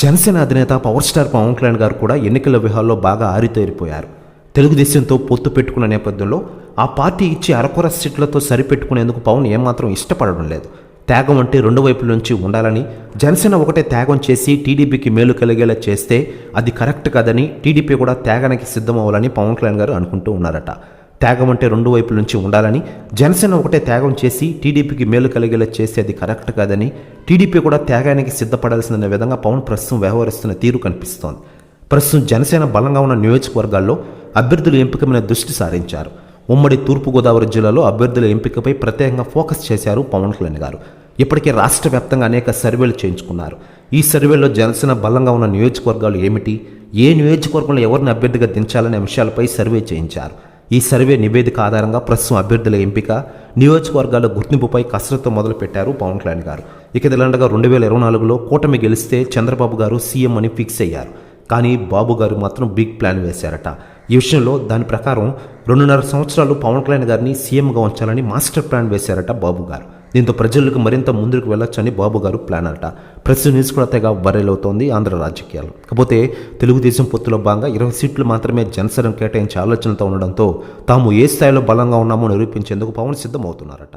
జనసేన అధినేత power star Pawan Kalyan గారు కూడా ఎన్నికల వ్యూహాల్లో బాగా ఆరితేరిపోయారు. తెలుగుదేశంతో పొత్తు పెట్టుకున్న నేపథ్యంలో ఆ పార్టీ ఇచ్చే అరకొర సీట్లతో సరిపెట్టుకునేందుకు పవన్ ఏమాత్రం ఇష్టపడడం లేదు. త్యాగం అంటే రెండు వైపుల నుంచి ఉండాలని జనసేన ఒకటే త్యాగం చేసి టీడీపీకి మేలు కలిగేలా చేస్తే అది కరెక్ట్ కాదని టీడీపీ కూడా త్యాగానికి సిద్ధమవ్వాలని పవన్ కళ్యాణ్ గారు అనుకుంటూ ఉన్నారట. త్యాగం అంటే రెండు వైపుల నుంచి ఉండాలని జనసేన ఒకటే త్యాగం చేసి టీడీపీకి మేలు కలిగేలా చేస్తే అది కరెక్ట్ కాదని టీడీపీ కూడా త్యాగానికి సిద్ధపడాల్సిన విధంగా పవన్ ప్రస్తుతం వ్యవహరిస్తున్న తీరు కనిపిస్తోంది. ప్రస్తుతం జనసేన బలంగా ఉన్న నియోజకవర్గాల్లో అభ్యర్థుల ఎంపికమైన దృష్టి సారించారు. ఉమ్మడి తూర్పుగోదావరి జిల్లాలో అభ్యర్థుల ఎంపికపై ప్రత్యేకంగా ఫోకస్ చేశారు పవన్ కళ్యాణ్ గారు. ఇప్పటికే రాష్ట్ర వ్యాప్తంగా అనేక సర్వేలు చేయించుకున్నారు. ఈ సర్వేలో జనసేన బలంగా ఉన్న నియోజకవర్గాలు ఏమిటి? ఏ నియోజకవర్గంలో ఎవరిని అభ్యర్థిగా దించాలనే అంశాలపై సర్వే చేయించారు. ఈ సర్వే నివేదిక ఆధారంగా ప్రస్తుతం అభ్యర్థుల ఎంపిక నియోజకవర్గాల గుర్తింపుపై కసరత్తు మొదలుపెట్టారు పవన్ కళ్యాణ్ గారు. ఇక ఇదిలాండగా రెండు వేల ఇరవై నాలుగులో కూటమి గెలిస్తే చంద్రబాబు గారు సీఎం అని ఫిక్స్ అయ్యారు. కానీ బాబు గారు మాత్రం బిగ్ ప్లాన్ వేశారట. ఈ విషయంలో దాని ప్రకారం రెండున్నర సంవత్సరాలు పవన్ కళ్యాణ్ గారిని సీఎంగా ఉంచాలని మాస్టర్ ప్లాన్ వేశారట బాబు గారు. దీంతో ప్రజలకు మరింత ముందుకు వెళ్ళొచ్చని బాబు గారు ప్లాన్ అట. ప్రస్తుత న్యూస్ కూడా తెగ అవుతోంది ఆంధ్ర రాజకీయాలు. కాకపోతే తెలుగుదేశం పొత్తులో భాగంగా ఇరవై సీట్లు మాత్రమే జనసేన కేటాయించే ఆలోచనతో ఉండడంతో తాము ఏ స్థాయిలో బలంగా ఉన్నామో నిరూపించేందుకు పవన్ సిద్ధమవుతున్నారట.